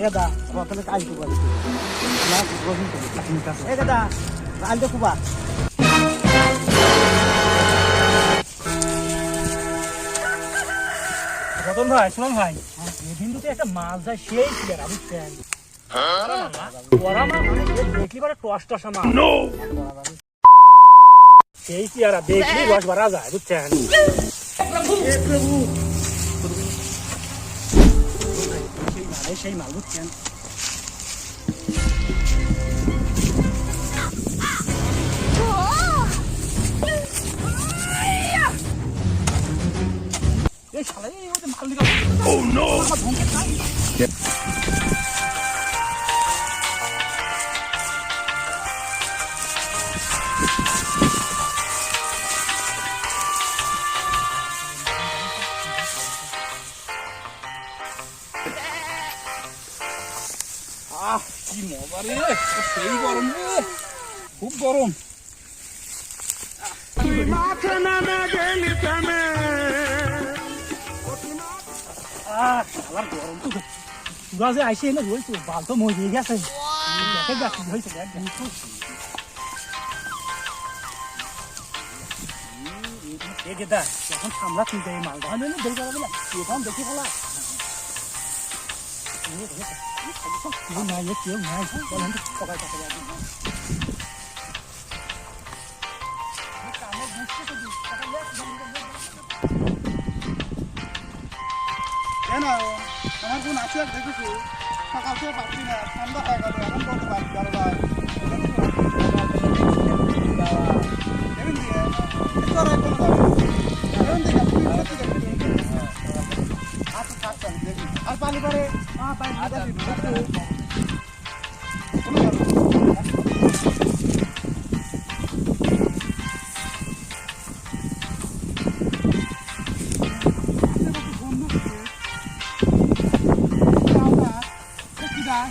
দাদা প্রথমে কাজ করে না গভীর করে এ দাদা আল দেখো বা রতন ভাই শুনুন ভাই এদিন তো একটা মাছ যায় সেই ছিল না বুঝছেন? ওরা মাছ মানে দেখলি সেই রস ভরা যায় বুঝছেন? সেই মালে সেই মাল বুঝছেন? Oh no! পুরা যে আইসে না রয়েছে বাল তো মরে গেছে দেখে যাচ্ছে হয়েছে দেখ দেখ। এখন সামলা তুই এই মালটা আমি দেরি করা বলে এখন দেখি ফেলা নাই কেউ নাই কেন? আমার কোন আছে, আর দেখেছি। সকাল থেকে পাচ্ছি না ঠান্ডা হয়ে গেল, এখন বলতে পারছি বারবার এমন দিয়ে তোর এখন হ্যাঁ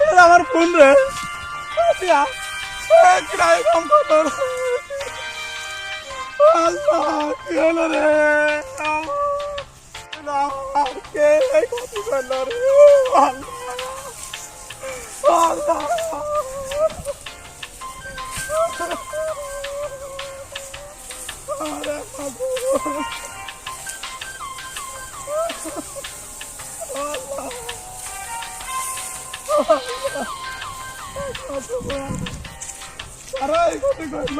পাই আমার ফোন রে। কিরায় কম কর আল্লাহ কি আল্লাহ। আরে বাবু আরে কত করল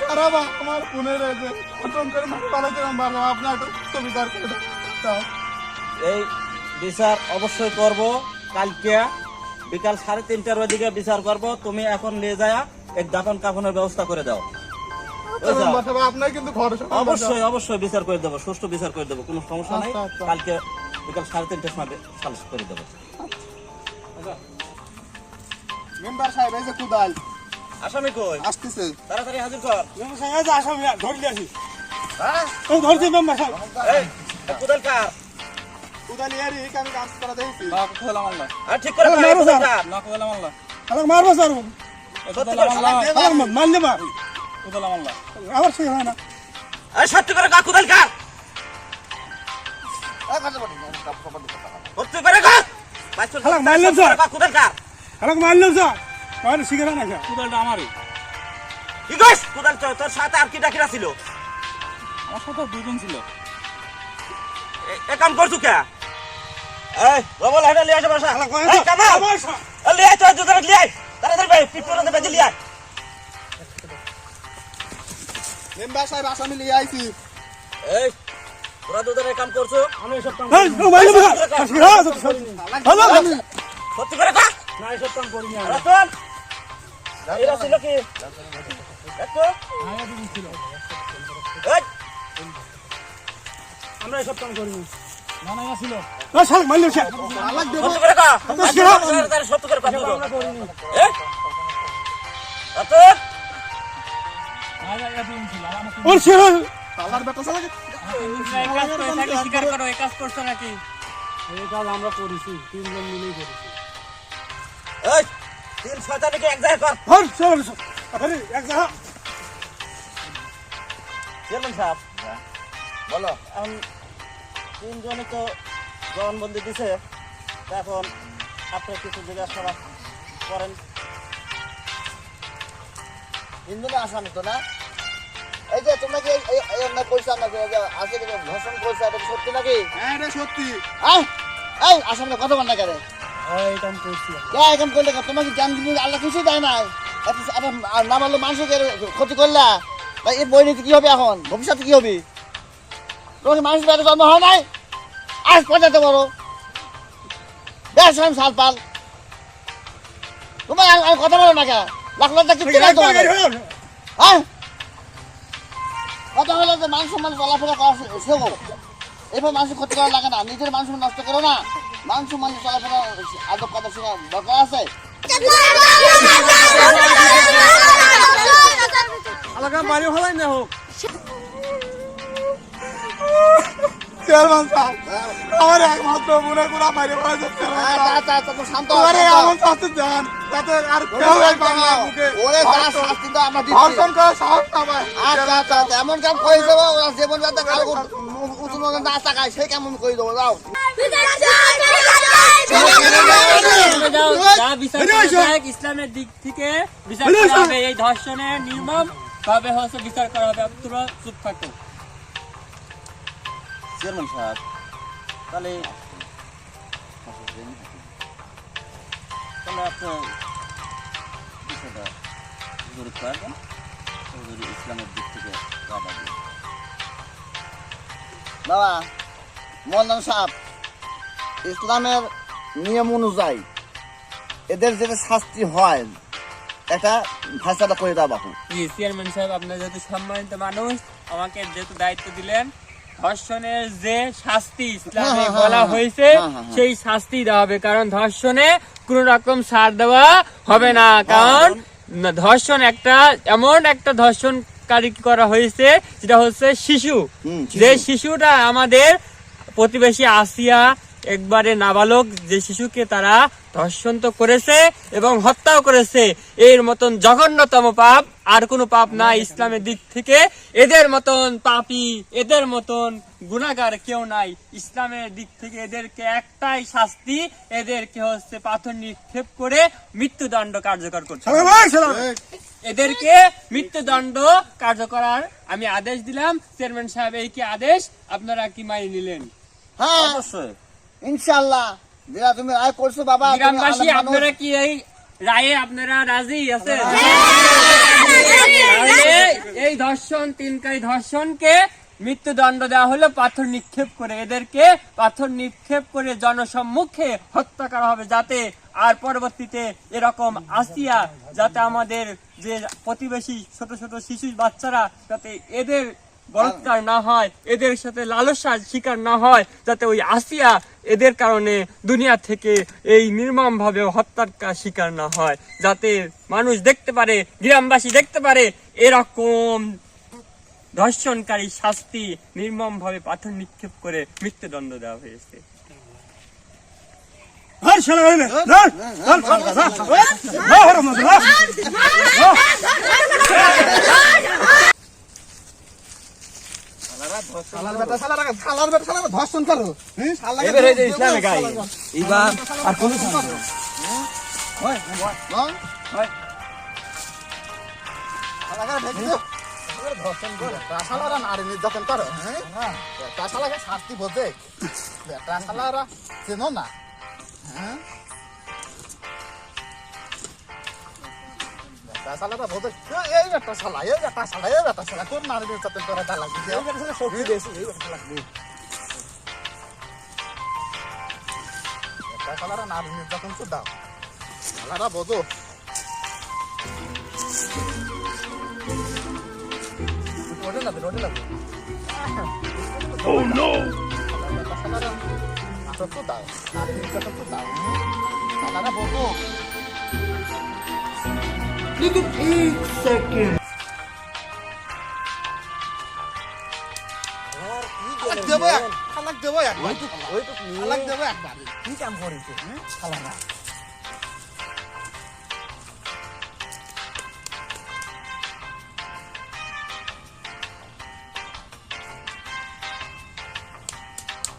খারাপ আমার ফোনে রয়েছে ফোন করে পালাইছিলাম ভালো আপনার একটু বিচার করে দাও এই বিচার অবশ্যই করব। কালকে বিকাল সাড়ে তিনটার ওদিকে বিচার করব। তুমি এখন নিয়ে যায় এক দাফন কাফনের ব্যবস্থা করে দাও। অবশ্যই অবশ্যই বিচার করে দেবো সুষ্ঠু বিচার করে দেবো কোনো সমস্যা নেই। আচ্ছা, আচ্ছা। কালকে বিকাল সাড়ে তিনটার সময় সালিশ করে দেবো। মেম্বার সাহেব এই যে কুদাল। আসামি কই? আসতেছে। তাড়াতাড়ি হাজির কর। হ্যাঁ আমি কাজ করা দেখছি আর ঠিক করে কর, এই কোদাল কার? মারবো স্যার। মারলে মার আমার সে হয় না। সত্যি করে কার কোদাল কার সত্যি করে কার বাইশ শালা, মারলাম স্যার। কার কোদাল কার মারলাম স্যার। আমার শিখে না কোদালটা আমারই। কি কইস? কোদাল তোর তোর সাথে আর কি ডাকিরা ছিল? আমার সাথে দুজন ছিল। এ- এ কাম করছু কে? এই বাবল হাটা লিয়ে আসে বাসা এই কামাল এ লিয়ে তোর দুজন লিয়ে আয় তাড়াতাড়ি ভাই পিপড়ে বেজে লিয়ে আয় মেম্বার সাহেব আসামি লিয়ে আইছি এই তোরা দুজন এই কাম করছ আমি এসব কাম এই, ও মার। হ্যালো, সত্যি করে কা না এসব কাম করিনি আমি। রতন এরা ছিল কি? দেখো এই। আমরা এসব কাম করিনি না আমরা করছ তিনজন মিলেই করেছি। তিন শয়তানিকে এক জায়গায় কর। আরে এক জায়গা। চেয়ারম্যান সাহেব বলো তিনজনে তো জবানবন্দি দিছে। এখন আপনি কিছু জিজ্ঞাসা করেন। হিন্দুরা আসামি তো না? এই যে তোমরা কি এই- অন্যায় করছ যে আজকে যে ধর্ষণ করছ এটা সত্যি নাকি? হ্যাঁ এটা সত্যি। আয় এই আসামি কথা বল না কেন? হ্যাঁ এটা করছি কে এখন করলে তোমাকে জ্ঞান দিলে আল্লাহ কিছুই দেয় এত না মারলো মানুষকে ক্ষতি করলা? এই বই নিতে কি হবে এখন? ভবিষ্যতে কি হবে? তোমাকে মানুষ পেটে জন্ম হয় নাই? আজ পর্যন্ত বড় বেশ আমি সাল পাল তোমার আর কথা বলো না কেন? লাখ নাই তোমার হ্যাঁ কথা হলো যে মানুষ সম্মান চলাফেরা করা শেখো এবার মানুষের ক্ষতি করা লাগে না। নিজের মানুষ নষ্ট করো না। মানুষ সম্মান চলাফেরা আদব কথা শেখা দরকার আছে? আলাদা বাড়ি হলাই না হোক। চেয়ারম্যান সাহেব আমার একমাত্র মনে করা বাইরে পড়ে যাচ্ছে আচ্ছা, আচ্ছা, আচ্ছা, তো শান্ত হও, আরে শান্ত হও। এমন শাস্তি দেন যাতে আর কেউ বাংলা হও। ওরে তার শাস্তি তো আমরা দিচ্ছি। ধর্ষণ করার সাহস না পায় আচ্ছা, আচ্ছা, আচ্ছা, এমন কাম করে দেবো, ওরা জীবন যাতে কারও উঁচু না তাকায়, সেই কাম করে দেবো, যাও। বিচার ইসলামের দিক থেকে বিচার করা হবে এই ধর্ষণের নির্মম ভাবে হচ্ছে বিচার করা হবে তোমরা চুপ থাকো চেয়ারম্যান সাহেব তাহলে তাহলে আপনি বিষয়টা রাখবেন যদি ইসলামের দিক থেকে বাধা দিন বাবা মন্দান সাহেব, ইসলামের নিয়ম অনুযায়ী এদের যেটা শাস্তি হয়, এটা ফাঁসাটা করে দাও বাপু। চেয়ারম্যান সাহেব আপনার যেহেতু সম্মানিত মানুষ, আমাকে যেহেতু দায়িত্ব দিলেন ধর্ষণের যে শাস্তি ইসলামে হ্যাঁ, হ্যাঁ, বলা হ্যাঁ, হয়েছে হ্যাঁ, হ্যাঁ, হ্যাঁ। সেই শাস্তি দেওয়া হবে। কারণ ধর্ষণে কোন রকম সার দেওয়া হবে না। কারণ ধর্ষণ একটা এমন একটা ধর্ষণ করা হয়েছে যেটা হচ্ছে শিশু। যে শিশুটা আমাদের প্রতিবেশী আসিয়া একবারে নাবালক যে শিশুকে তারা ধর্ষণ তো করেছে এবং হত্যাও করেছে এর মতন জঘন্যতম পাপ আর কোনো পাপ না ইসলামের দিক থেকে। এদের মতন পাপী এদের মতন গুণাগার কেউ নাই। ইসলামের দিক থেকে এদেরকে একটাই শাস্তি এদেরকে হচ্ছে পাথর নিক্ষেপ করে মৃত্যুদণ্ড কার্যকর করছে এদেরকে মৃত্যুদণ্ড কার্যকরার আমি আদেশ দিলাম। চেয়ারম্যান সাহেব এই কি আদেশ? আপনারা কি মাই নিলেন? হ্যাঁ। অবশ্যই। ইনশাল্লাহ যেটা তুমি রায় করছ বাবা গ্রামবাসী আপনারা কি এই রায়ে আপনারা রাজি আছেন? তাহলে এই ধর্ষণ ধর্ষণকে মৃত্যুদণ্ড দেওয়া হলো পাথর নিক্ষেপ করে। এদেরকে পাথর নিক্ষেপ করে জনসম্মুখে হত্যা করা হবে যাতে আর পরবর্তীতে এরকম আসিয়া যাতে আমাদের যে প্রতিবেশী ছোট ছোট শিশু বাচ্চারা যাতে এদের বলৎকার না হয় এদের সাথে লালসার শিকার না হয় যাতে ওই আসিয়া এদের কারণে দুনিয়া থেকে এই নির্মম ভাবে হত্যার শিকার না হয় যাতে মানুষ দেখতে পারে গ্রামবাসী দেখতে পারে এরকম ধর্ষণকারী শাস্তি নির্মম ভাবে পাথর নিক্ষেপ করে মৃত্যুদণ্ড দেওয়া হয়েছে হ্যাঁ কোন হ্যাঁ? শালাকে ঢেকে দিও। ধর্ষণ করে শালারা নারী নির্যাতন করে হ্যাঁ শালাকে শাস্তি বোঝে। বেটা শালারা চেনো না হ্যাঁ? বেটা শালারা বোঝে এই বেটা শালা এই বেটা শালা এই বেটা শালা কোন নারী নির্যাতন করে তা লাগবে এই বেটা শালা শক্তি বেশি এই বেটা লাগবে বেটা শালারা নারী নির্যাতন তো দাও। শালারা বোঝো রোডে লাগবে রোডে লাগবে। ও নো আটক তো দাও নারী নির্যাতন তো দাও। শালারা বোঝো দেবো খালাক দেবো দেবো একবার ওই তো ওই তো তালাক দেবো একবার কি কাম করেছে শালা না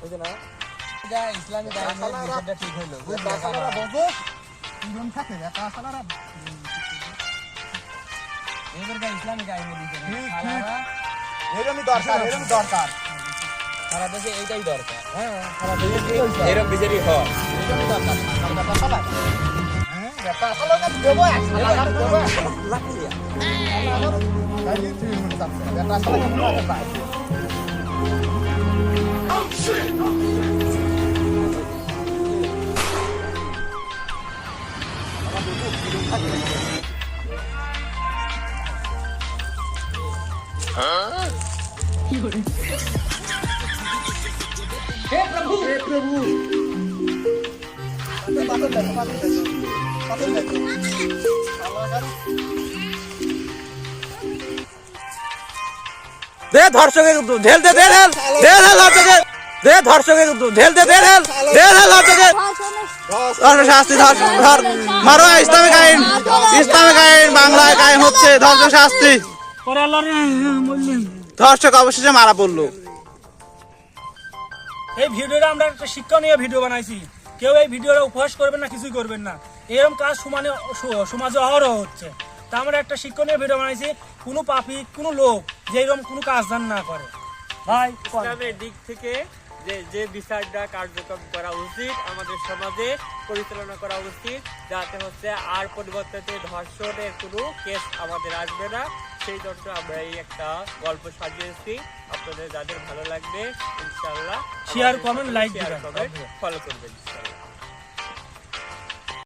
ওই যে না ইসলামী আইনের বিষয়টা ঠিক হইল বেটা শালারা বোঝো দুজন থাকে বেটা শালারা এদেরকে ইসলামিক আইনের বিষয় ঠিক, ঠিক। এরমই দরকার এরমই দরকার সারা দেশে এইটাই দরকার হ্যাঁ সারা দেশে কি হইছে? এরকম বিচারই হয় এরমই দরকার আর বেটা শালা হ্যাঁ বেটা শালাকে দেবো এক শালা দেবো এক লাকিয়া তাইলে তুই মনে চাচ্ছে না, দেখো পাথর দেখো শালাকার দে ধর্ষকে ঢেল দে দে ঢেল দে ঢেল ধর্ষকে দে ধর্ষকে ঢেল দে দে ঢেল দে ঢেল ধর্ষকে ধর্ষণ শাস্তি ধর্ষণ ধর মারো ইসলামিক আইন ইসলামিক আইন বাংলায় কায়েম হচ্ছে ধর্ষণ শাস্তি ধর্ষক অবশেষে মারা পড়ল। এই ভিডিওটা আমরা একটা শিক্ষণীয় ভিডিও বানাইছি। কেউ এই ভিডিওটা উপহাস করবেন না কিছুই করবেন না। এরকম কাজ সমানে সমাজে অহরহ হচ্ছে। তা আমরা একটা শিক্ষণীয় ভিডিও বানাইছি কোনো পাপি কোনো লোক যে এরকম কোনো কাজ জান না করে। ভাই ইসলামের দিক থেকে যে যে বিচারটা কার্যক্রম করা উচিত আমাদের সমাজে পরিচালনা করা উচিত যাতে হচ্ছে আর পরিবর্তে ধর্ষণের কোনো কেস আমাদের আসবে না। সেই জন্য আমরা এই একটা গল্প সাজিয়েছি আপনাদের যাদের ভালো লাগবে ইনশাল্লাহ share comment, like share. Comment follow করবেন